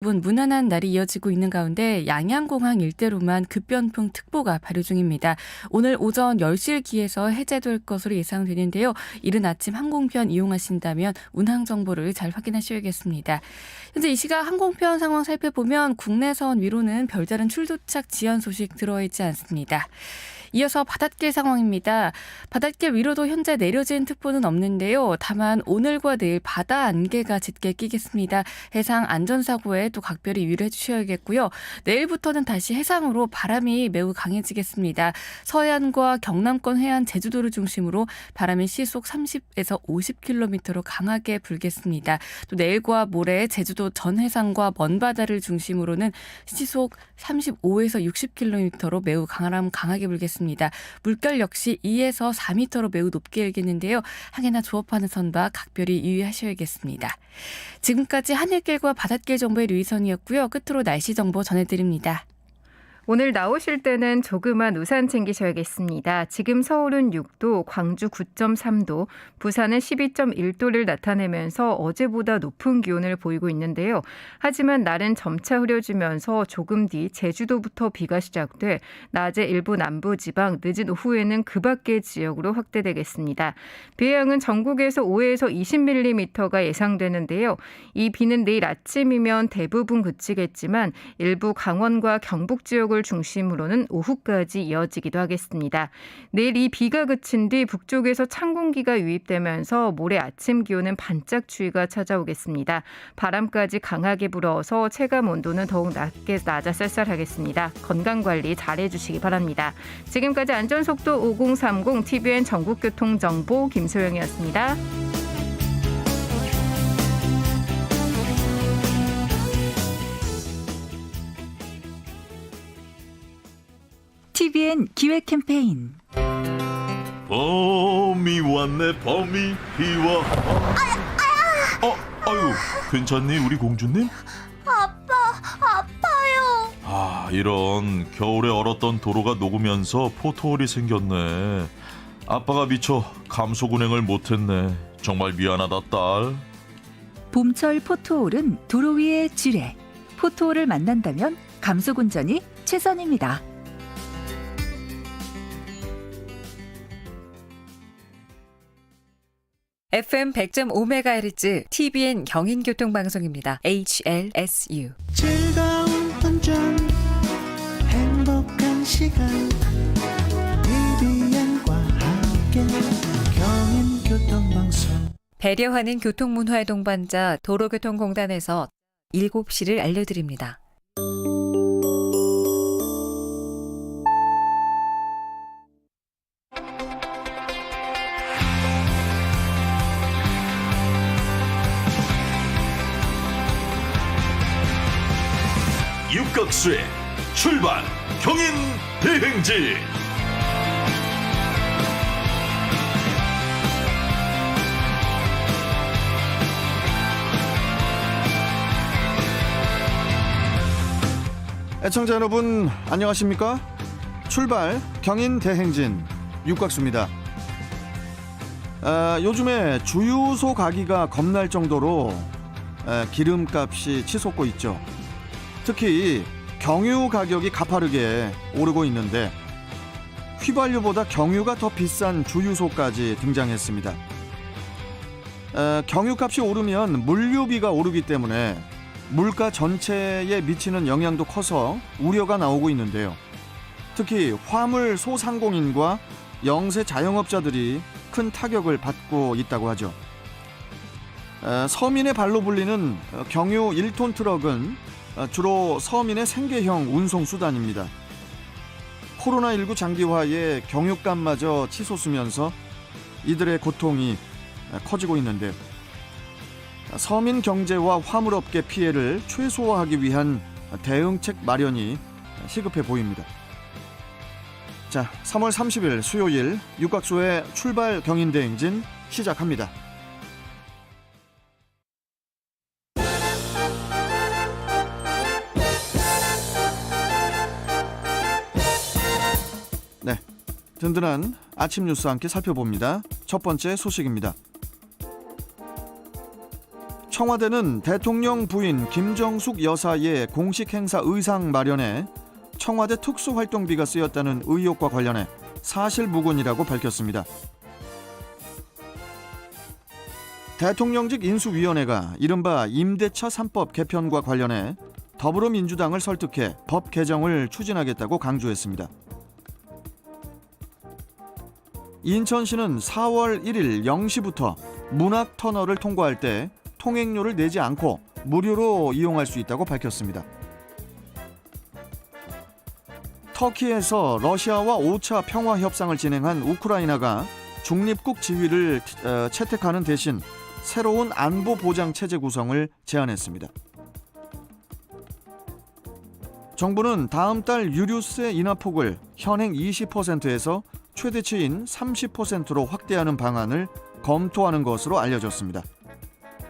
부분 무난한 날이 이어지고 있는 가운데 양양공항 일대로만 급변풍 특보가 발효 중입니다. 오늘 오전 10시를 기해서 해제될 것으로 예상되는데요. 이른 아침 항공편 이용하신다면 운항 정보를 잘 확인하셔야겠습니다. 현재 이 시각 항공편 상황 살펴보면 국내선 위로는 별다른 출도착 지연 소식 들어있지 않습니다. 이어서 바닷길 상황입니다. 바닷길 위로도 현재 내려진 특보는 없는데요. 다만 오늘과 내일 바다 안개가 짙게 끼겠습니다. 해상 안전사고에 또 각별히 유의해 주셔야겠고요. 내일부터는 다시 해상으로 바람이 매우 강해지겠습니다. 서해안과 경남권 해안 제주도를 중심으로 바람이 시속 30에서 50km로 강하게 불겠습니다. 또 내일과 모레 제주도 전 해상과 먼 바다를 중심으로는 시속 35에서 60km로 매우 강하람 강하게 불겠습니다. 물결 역시 2에서 4m로 매우 높게 일겠는데요. 항해나 조업하는 선박 각별히 유의하셔야겠습니다. 지금까지 하늘길과 바닷길 정보의 류이선이었고요. 끝으로 날씨 정보 전해드립니다. 오늘 나오실 때는 조그만 우산 챙기셔야겠습니다. 지금 서울은 6도, 광주 9.3도, 부산은 12.1도를 나타내면서 어제보다 높은 기온을 보이고 있는데요. 하지만 날은 점차 흐려지면서 조금 뒤 제주도부터 비가 시작돼 낮에 일부 남부 지방, 늦은 오후에는 그 밖의 지역으로 확대되겠습니다. 비의 양은 전국에서 5에서 20mm가 예상되는데요. 이 비는 내일 아침이면 대부분 그치겠지만 일부 강원과 경북 지역을 중심으로는 오후까지 이어지기도 하겠습니다. 내일 이 비가 그친 뒤 북쪽에서 찬 공기가 유입되면서 모레 아침 기온은 반짝 추위가 찾아오겠습니다. 바람까지 강하게 불어서 체감 온도는 더욱 낮게 낮아 쌀쌀하겠습니다. 건강 관리 잘 해 주시기 바랍니다. 지금까지 안전속도 5030 TVN 전국교통정보 김소영이었습니다. TVN 기획 캠페인. 범이 왔네 범이 비와. 어 아유 괜찮니 우리 공주님? 아빠, 아파요. 아 이런 겨울에 얼었던 도로가 녹으면서 포토홀이 생겼네. 아빠가 미처 감속 운행을 못했네. 정말 미안하다 딸. 봄철 포토홀은 도로 위의 지뢰. 포토홀을 만난다면 감속 운전이 최선입니다. FM 100.5MHz TBN 경인교통방송입니다. HLSU. 즐거운 운전 행복한 시간 TVN과 함께 경인교통방송 배려하는 교통문화의 동반자 도로교통공단에서 7시를 알려드립니다. 육각수의 출발 경인 대행진 애청자 여러분 안녕하십니까? 출발 경인 대행진 육각수입니다. 아, 요즘에 주유소 가기가 겁날 정도로 에, 기름값이 치솟고 있죠. 특히 경유 가격이 가파르게 오르고 있는데 휘발유보다 경유가 더 비싼 주유소까지 등장했습니다. 에, 경유값이 오르면 물류비가 오르기 때문에 물가 전체에 미치는 영향도 커서 우려가 나오고 있는데요. 특히 화물 소상공인과 영세 자영업자들이 큰 타격을 받고 있다고 하죠. 에, 서민의 발로 불리는 어, 경유 1톤 트럭은 어, 주로 서민의 생계형 운송 수단입니다. 코로나19 장기화에 경유값마저 치솟으면서 이들의 고통이 어, 커지고 있는데요. 서민 경제와 화물업계 피해를 최소화하기 위한 대응책 마련이 시급해 보입니다. 자, 3월 30일 수요일 육각소의 출발 경인대행진 시작합니다. 든든한 아침 뉴스와 함께 살펴봅니다. 첫 번째 소식입니다. 청와대는 대통령 부인 김정숙 여사의 공식 행사 의상 마련에 청와대 특수활동비가 쓰였다는 의혹과 관련해 사실무근이라고 밝혔습니다. 대통령직 인수위원회가 이른바 임대차 3법 개편과 관련해 더불어민주당을 설득해 법 개정을 추진하겠다고 강조했습니다. 인천시는 4월 1일 0시부터 문학 터널을 통과할 때 통행료를 내지 않고 무료로 이용할 수 있다고 밝혔습니다. 터키에서 러시아와 5차 평화 협상을 진행한 우크라이나가 중립국 지위를 어, 채택하는 대신 새로운 안보 보장 체제 구성을 제안했습니다. 정부는 다음 달 유류세 인하 폭을 현행 20%에서 최대치인 30%로 확대하는 방안을 검토하는 것으로 알려졌습니다.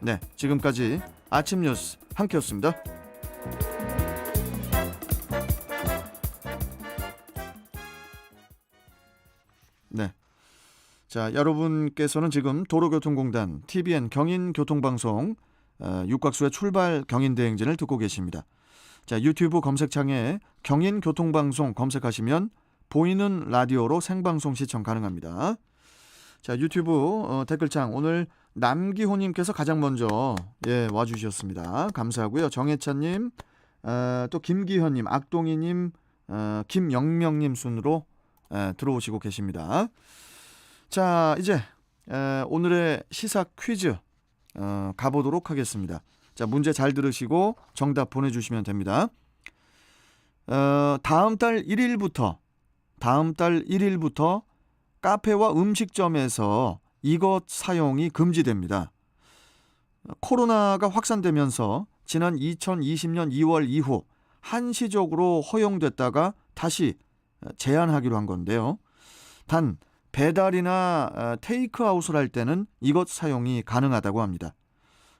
네, 지금까지 아침 뉴스 한키였습니다. 네. 자, 여러분께서는 지금 도로교통공단 TBN 경인교통방송 어, 육각수의 출발 경인대행진을 듣고 계십니다. 자, 유튜브 검색창에 경인교통방송 검색하시면 보이는 라디오로 생방송 시청 가능합니다. 자, 유튜브 어, 댓글창 오늘 남기호 님께서 가장 먼저 예 와 주셨습니다. 감사하고요. 정혜찬 님, 어, 또 김기현 님, 악동이 님, 어, 김영명 님 순으로 에, 들어오시고 계십니다. 자, 이제 에, 오늘의 시사 퀴즈 어, 가보도록 하겠습니다. 자, 문제 잘 들으시고 정답 보내주시면 됩니다. 어, 다음 달 1일부터 다음 달 1일부터 카페와 음식점에서 이것 사용이 금지됩니다. 코로나가 확산되면서 지난 2020년 2월 이후 한시적으로 허용됐다가 다시 제한하기로 한 건데요. 단 배달이나 어, 테이크아웃을 할 때는 이것 사용이 가능하다고 합니다.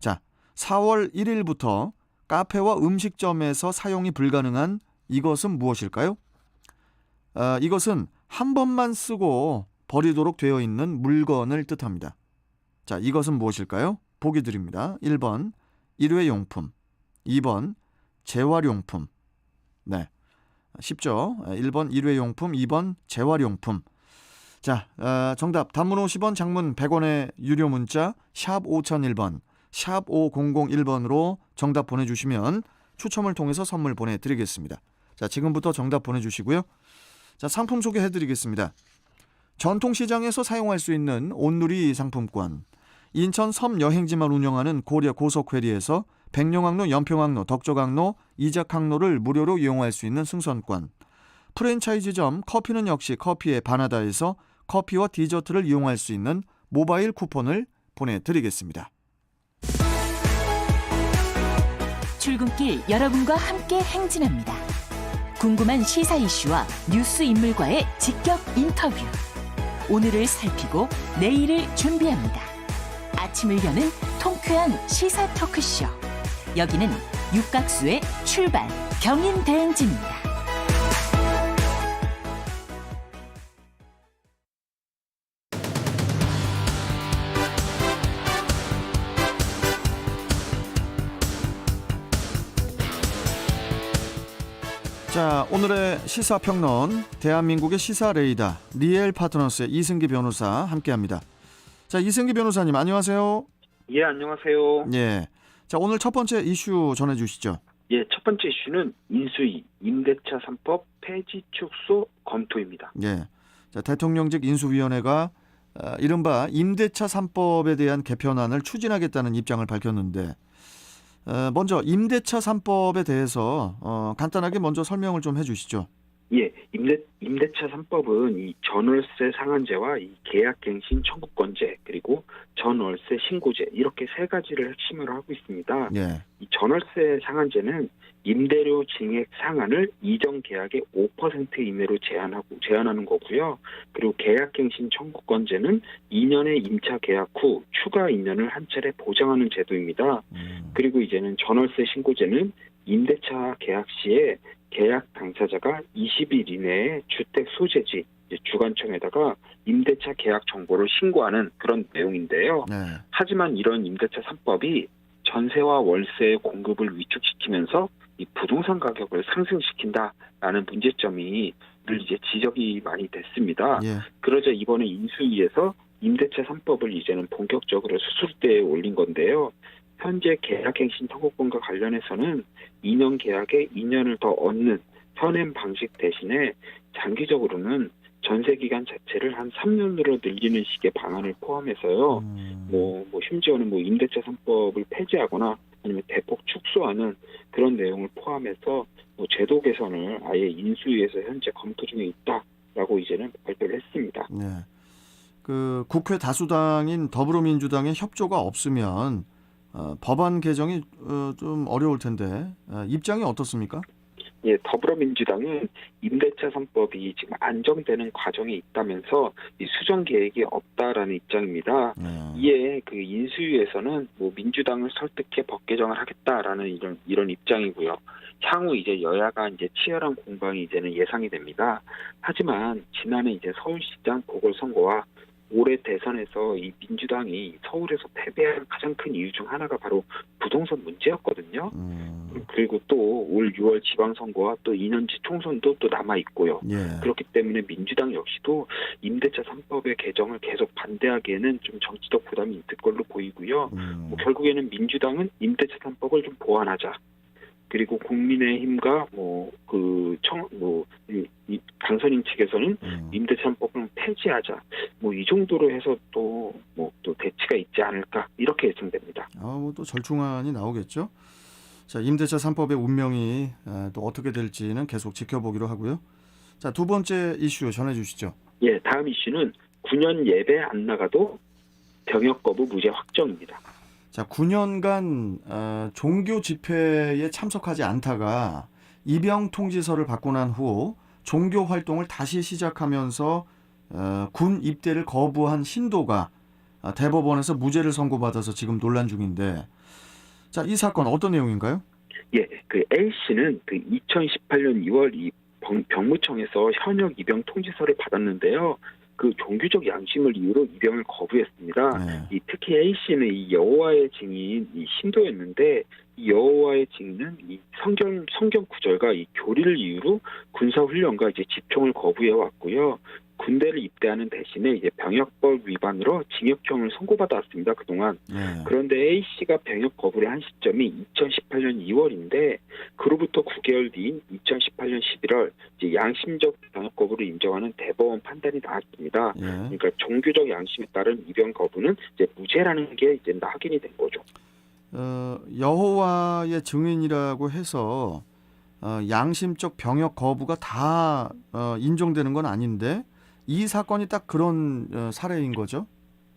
자, 4월 1일부터 카페와 음식점에서 사용이 불가능한 이것은 무엇일까요? 어, 이것은 한 번만 쓰고 버리도록 되어 있는 물건을 뜻합니다. 자, 이것은 무엇일까요? 보기 드립니다. 1번 일회 용품, 2번 재활용품. 네. 쉽죠? 1번 일회 용품, 2번 재활용품. 자, 어, 정답 단문 50원, 장문 100원의 유료 문자 샵 5001번, 샵 5001번으로 정답 보내 주시면 추첨을 통해서 선물 보내 드리겠습니다. 자, 지금부터 정답 보내 주시고요. 자, 상품 소개해 드리겠습니다. 전통시장에서 사용할 수 있는 온누리 상품권, 인천 섬 여행지만 운영하는 고려 고속회리에서 백령항로, 연평항로, 덕조항로, 이작항로를 무료로 이용할 수 있는 승선권, 프랜차이즈점 커피는 역시 커피의 바나다에서 커피와 디저트를 이용할 수 있는 모바일 쿠폰을 보내드리겠습니다. 출근길 여러분과 함께 행진합니다. 궁금한 시사 이슈와 뉴스 인물과의 직격 인터뷰. 오늘을 살피고 내일을 준비합니다. 아침을 여는 통쾌한 시사 토크쇼. 여기는 육각수의 출발 경인 대행진입니다. 오늘의 시사평론 대한민국의 시사 레이더 리엘 파트너스의 이승기 변호사 함께합니다. 자, 이승기 변호사님 안녕하세요. 예, 안녕하세요. 예. 자, 오늘 첫 번째 이슈 전해 주시죠. 예, 첫 번째 이슈는 인수위 임대차 3법 폐지 축소 검토입니다. 예. 자, 대통령직 인수위원회가 어, 이른바 임대차 3법에 대한 개편안을 추진하겠다는 입장을 밝혔는데 어, 먼저 임대차 3법에 대해서 어, 간단하게 먼저 설명을 좀 해주시죠. 예, 임대 임대차 3법은 이 전월세 상한제와 이 계약갱신 청구권제 그리고 전월세 신고제 이렇게 세 가지를 핵심으로 하고 있습니다. 예. 이 전월세 상한제는 임대료 증액 상한을 이전 계약의 5% 이내로 제한하고 제한하는 거고요. 그리고 계약갱신 청구권제는 2년의 임차 계약 후 추가 2년을 한 차례 보장하는 제도입니다. 음, 그리고 이제는 전월세 신고제는 임대차 계약 시에 계약 당사자가 20일 이내에 주택 소재지 주관청에다가 임대차 계약 정보를 신고하는 그런 내용인데요. 네. 하지만 이런 임대차 3법이 전세와 월세의 공급을 위축시키면서 이 부동산 가격을 상승시킨다라는 문제점이 늘 이제 지적이 많이 됐습니다. 예. 그러자 이번에 인수위에서 임대차 3법을 이제는 본격적으로 수술대에 올린 건데요. 현재 계약갱신 청구권과 관련해서는 2년 계약에 2년을 더 얻는 현행 방식 대신에 장기적으로는 전세 기간 자체를 한 3년으로 늘리는 식의 방안을 포함해서요. 음. 뭐, 뭐 심지어는 뭐 임대차 3법을 폐지하거나 아니면 대폭 축소하는 그런 내용을 포함해서 뭐 제도 개선을 아예 인수위에서 현재 검토 중에 있다라고 이제는 발표를 했습니다. 네. 그 국회 다수당인 더불어민주당의 협조가 없으면 어, 법안 개정이 어, 좀 어려울 텐데 어, 입장이 어떻습니까? 예, 더불어민주당은 임대차 3법이 지금 안정되는 과정에 있다면서 이 수정 계획이 없다라는 입장입니다. 네. 이에 그 인수위에서는 뭐 민주당을 설득해 법 개정을 하겠다라는 이런 이런 입장이고요. 향후 이제 여야가 이제 치열한 공방이 이제는 예상이 됩니다. 하지만 지난해 이제 서울시장 보궐선거와 올해 대선에서 이 민주당이 서울에서 패배한 가장 큰 이유 중 하나가 바로 부동산 문제였거든요. 음, 그리고 또 올 6월 지방선거와 또 2년 뒤 총선도 또 남아 있고요. 예. 그렇기 때문에 민주당 역시도 임대차 3법의 개정을 계속 반대하기에는 좀 정치적 부담이 있을 걸로 보이고요. 음, 뭐 결국에는 민주당은 임대차 3법을 좀 보완하자. 그리고 국민의힘과 뭐 그청뭐 당선인 측에서는 음. 임대차 3법을 폐지하자. 뭐 이 정도로 해서 또 뭐 또 대치가 있지 않을까 이렇게 예상됩니다. 아, 뭐 또 절충안이 나오겠죠. 자, 임대차 3법의 운명이 아, 또 어떻게 될지는 계속 지켜보기로 하고요. 자, 두 번째 이슈 전해 주시죠. 예, 다음 이슈는 9년 예배 안 나가도 병역 거부 무죄 확정입니다. 자, 9년간 어, 종교 집회에 참석하지 않다가 입영 통지서를 받고 난 후 종교 활동을 다시 시작하면서 어, 군 입대를 거부한 신도가 아, 대법원에서 무죄를 선고받아서 지금 논란 중인데 자, 이 사건 어떤 내용인가요? 예, 그 A 씨는 그 2018년 2월 이 병- 병무청에서 현역 입영 통지서를 받았는데요. 그 종교적 양심을 이유로 입영을 거부했습니다. 네. 이 특히 A 씨는 이 여호와의 증인 이 신도였는데 이 여호와의 증인은 이 성경 성경 구절과 이 교리를 이유로 군사 훈련과 이제 집총을 거부해 왔고요. 군대를 입대하는 대신에 이제 병역법 위반으로 징역형을 선고받았습니다. 그동안 네. 그런데 A 씨가 병역 거부를 한 시점이 2018년 2월인데 그로부터 9개월 뒤인 2018년 11월 이제 양심적 병역 거부를 인정하는 대법원 판단이 나왔습니다. 예. 그러니까 종교적 양심에 따른 입영 거부는 이제 무죄라는 게 이제 확인이 된 거죠. 어, 여호와의 증인이라고 해서 어, 양심적 병역 거부가 다 어, 인정되는 건 아닌데 이 사건이 딱 그런 어, 사례인 거죠.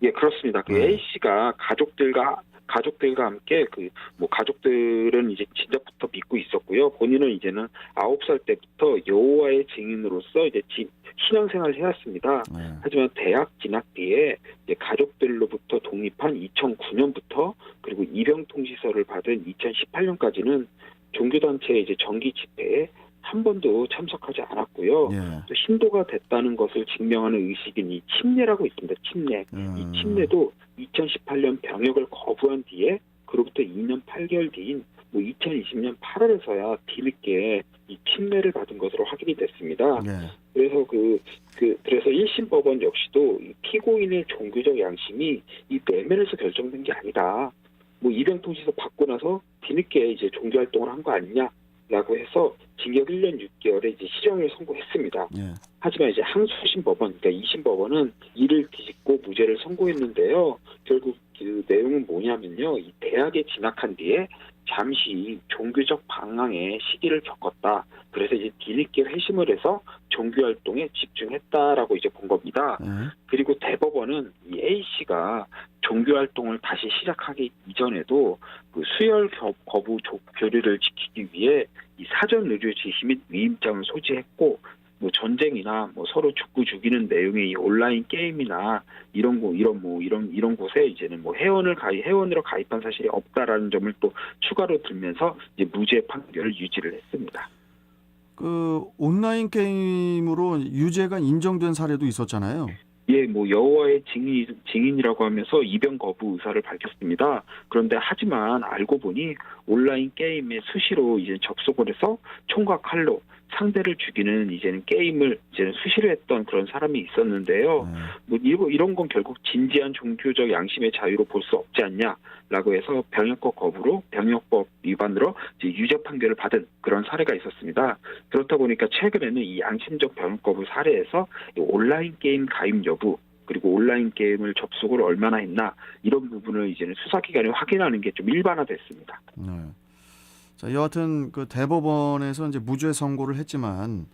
예, 그렇습니다. 그 네. A 씨가 가족들과 가족들과 함께 그 뭐 가족들은 이제 진작부터 믿고 있었고요. 본인은 이제는 아홉 살 때부터 여호와의 증인으로서 이제 지- 신앙 생활을 해왔습니다. 네. 하지만 대학 진학 뒤에 이제 가족들로부터 독립한 2009년부터 그리고 입영 통지서를 받은 2018년까지는 종교단체의 이제 정기 집회에 한 번도 참석하지 않았고요. 예. 또 신도가 됐다는 것을 증명하는 의식인 이 침례라고 있습니다. 침례. 음. 이 침례도 2018년 병역을 거부한 뒤에 그로부터 2년 8개월 뒤인 뭐 2020년 8월에서야 뒤늦게 이 침례를 받은 것으로 확인이 됐습니다. 예. 그래서 그, 그, 그래서 1심 법원 역시도 이 피고인의 종교적 양심이 이 내면에서 결정된 게 아니다. 뭐 입영 통지서 받고 나서 뒤늦게 이제 종교 활동을 한 거 아니냐 라고 해서 징역 1년 6개월에 이제 실형을 선고했습니다. 예. 하지만 이제 항소심 법원, 그러니까 2심 법원은 이를 뒤집고 무죄를 선고했는데요. 결국 그 내용은 뭐냐면요. 이 대학에 진학한 뒤에 잠시 종교적 방황의 시기를 겪었다. 그래서 이제 뒤늦게 회심을 해서 종교 활동에 집중했다라고 이제 본 겁니다. 예. 그리고 대법원은 이 A 씨가 종교 활동을 다시 시작하기 이전에도 그 수혈 겨- 거부 조- 교류를 지키기 위해 이 사전 의료 지시 및 위임장을 소지했고 뭐 전쟁이나 뭐 서로 죽고 죽이는 내용의 이 온라인 게임이나 이런 거 이런 뭐 이런 이런 곳에 이제는 뭐 회원을 가입 회원으로 가입한 사실이 없다라는 점을 또 추가로 들면서 이제 무죄 판결을 유지를 했습니다. 그 온라인 게임으로 유죄가 인정된 사례도 있었잖아요. 예, 뭐 여호와의 증인, 증인이라고 하면서 입영 거부 의사를 밝혔습니다. 그런데 하지만 알고 보니 온라인 게임에 수시로 이제 접속을 해서 총과 칼로 상대를 죽이는 이제는 게임을 이제는 수시로 했던 그런 사람이 있었는데요. 네. 뭐 이런 건 결국 진지한 종교적 양심의 자유로 볼 수 없지 않냐라고 해서 병역법 거부로 병역법 위반으로 이제 유죄 판결을 받은 그런 사례가 있었습니다. 그렇다 보니까 최근에는 이 양심적 병역 거부 사례에서 이 온라인 게임 가입 여부 그리고 온라인 게임을 접속을 얼마나 했나 이런 부분을 이제는 수사기관이 확인하는 게 좀 일반화됐습니다. 네. 자, 여하튼 그 대법원에서 이제 무죄 선고를 했지만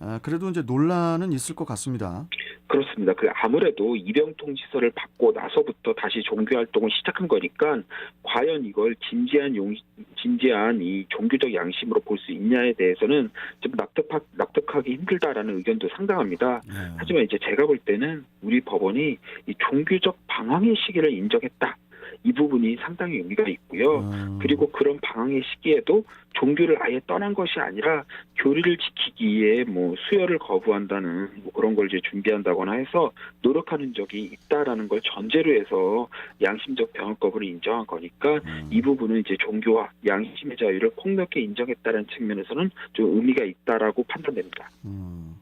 아, 그래도 이제 논란은 있을 것 같습니다. 그렇습니다. 그 아무래도 입영 통지서를 받고 나서부터 다시 종교 활동을 시작한 거니까 과연 이걸 진지한 용 진지한 이 종교적 양심으로 볼 수 있냐에 대해서는 좀 납득하, 납득하기 힘들다라는 의견도 상당합니다. 네. 하지만 이제 제가 볼 때는 우리 법원이 이 종교적 방황의 시기를 인정했다. 이 부분이 상당히 의미가 있고요. 음, 그리고 그런 방황의 시기에도 종교를 아예 떠난 것이 아니라 교리를 지키기 위해 뭐 수혈을 거부한다는 뭐 그런 걸 이제 준비한다거나 해서 노력하는 적이 있다라는 걸 전제로 해서 양심적 병역 거부를 인정한 거니까 음, 이 부분은 이제 종교와 양심의 자유를 폭넓게 인정했다는 측면에서는 좀 의미가 있다라고 판단됩니다. 음.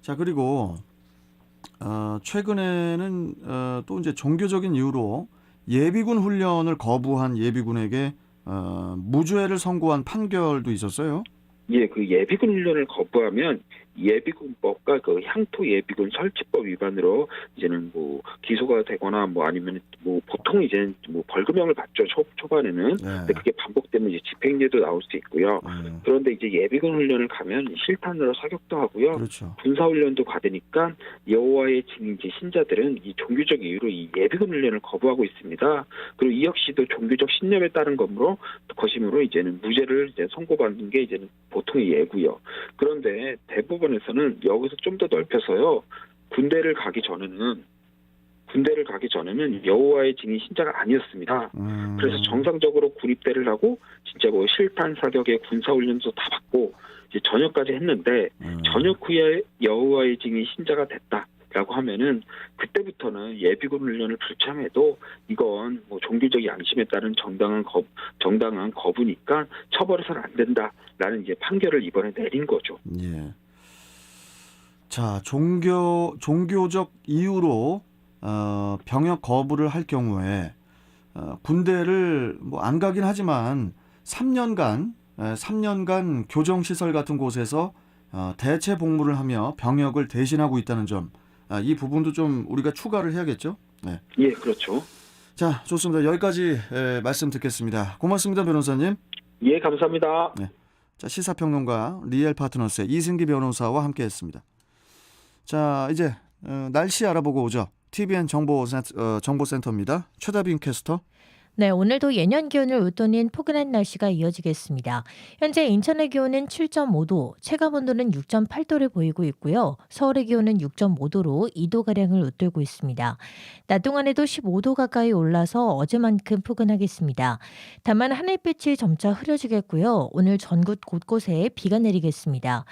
자 그리고 어, 최근에는 어, 또 이제 종교적인 이유로 예비군 훈련을 거부한 예비군에게 어, 무죄를 선고한 판결도 있었어요. 예, 그 예비군 훈련을 거부하면 예비군법과 그 향토 예비군 설치법 위반으로 이제는 뭐 기소가 되거나 뭐 아니면 뭐 보통 이제는 뭐 벌금형을 받죠 초, 초반에는 네. 근데 그게 반복되면 이제 집행유예도 나올 수 있고요. 음, 그런데 이제 예비군 훈련을 가면 실탄으로 사격도 하고요. 그렇죠. 군사 훈련도 받으니까 여호와의 증인 신자들은 이 종교적 이유로 이 예비군 훈련을 거부하고 있습니다. 그리고 이 역시도 종교적 신념에 따른 것으로 것이므로 이제는 무죄를 이제 선고받는 게 이제는 보통의 예고요. 그런데 대법원에서는 여기서 좀 더 넓혀서요. 군대를 가기 전에는 군대를 가기 전에는 여호와의 증인 신자가 아니었습니다. 음, 그래서 정상적으로 군입대를 하고 진짜 뭐 실탄 사격의 군사 훈련도 다 받고 이제 전역까지 했는데 음, 전역 후에 여호와의 증인 신자가 됐다 라고 하면은 그때부터는 예비군 훈련을 불참해도 이건 뭐 종교적 양심에 따른 정당한 거 정당한 거부니까 처벌해서는 안 된다라는 이제 판결을 이번에 내린 거죠. 예. 자, 종교 종교적 이유로 어, 병역 거부를 할 경우에 어, 군대를 뭐 안 가긴 하지만 3년간 에, 3년간 교정 시설 같은 곳에서 어, 대체 복무를 하며 병역을 대신하고 있다는 점. 아, 이 부분도 좀 우리가 추가를 해야겠죠? 네. 예, 그렇죠. 자, 좋습니다. 여기까지 에, 말씀 듣겠습니다. 고맙습니다, 변호사님. 예, 감사합니다. 자, 시사평론가 리엘 파트너스의 이승기 변호사와 함께했습니다. 자, 이제 어, 날씨 알아보고 오죠. TVN 정보 어, 정보센터입니다. 최다빈 캐스터. 네, 오늘도 예년 기온을 웃도는 포근한 날씨가 이어지겠습니다. 현재 인천의 기온은 7.5도, 체감 온도는 6.8도를 보이고 있고요. 서울의 기온은 6.5도로 2도 가량을 웃돌고 있습니다. 낮 동안에도 15도 가까이 올라서 어제만큼 포근하겠습니다. 다만 하늘빛이 점차 흐려지겠고요. 오늘 전국 곳곳에 비가 내리겠습니다.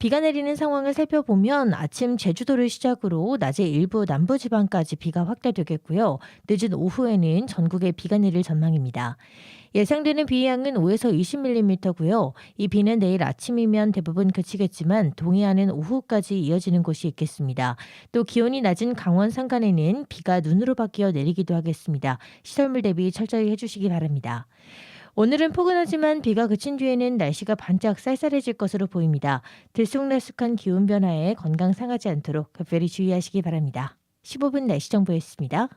비가 내리는 상황을 살펴보면 아침 제주도를 시작으로 낮에 일부 남부 지방까지 비가 확대되겠고요. 늦은 오후에는 전국에 비가 내릴 전망입니다. 예상되는 비의 양은 5에서 20mm고요. 이 비는 내일 아침이면 대부분 그치겠지만 동해안은 오후까지 이어지는 곳이 있겠습니다. 또 기온이 낮은 강원 산간에는 비가 눈으로 바뀌어 내리기도 하겠습니다. 시설물 대비 철저히 해주시기 바랍니다. 오늘은 포근하지만 비가 그친 뒤에는 날씨가 반짝 쌀쌀해질 것으로 보입니다. 들쑥날쑥한 기온 변화에 건강 상하지 않도록 각별히 주의하시기 바랍니다. 15분 날씨 정보였습니다.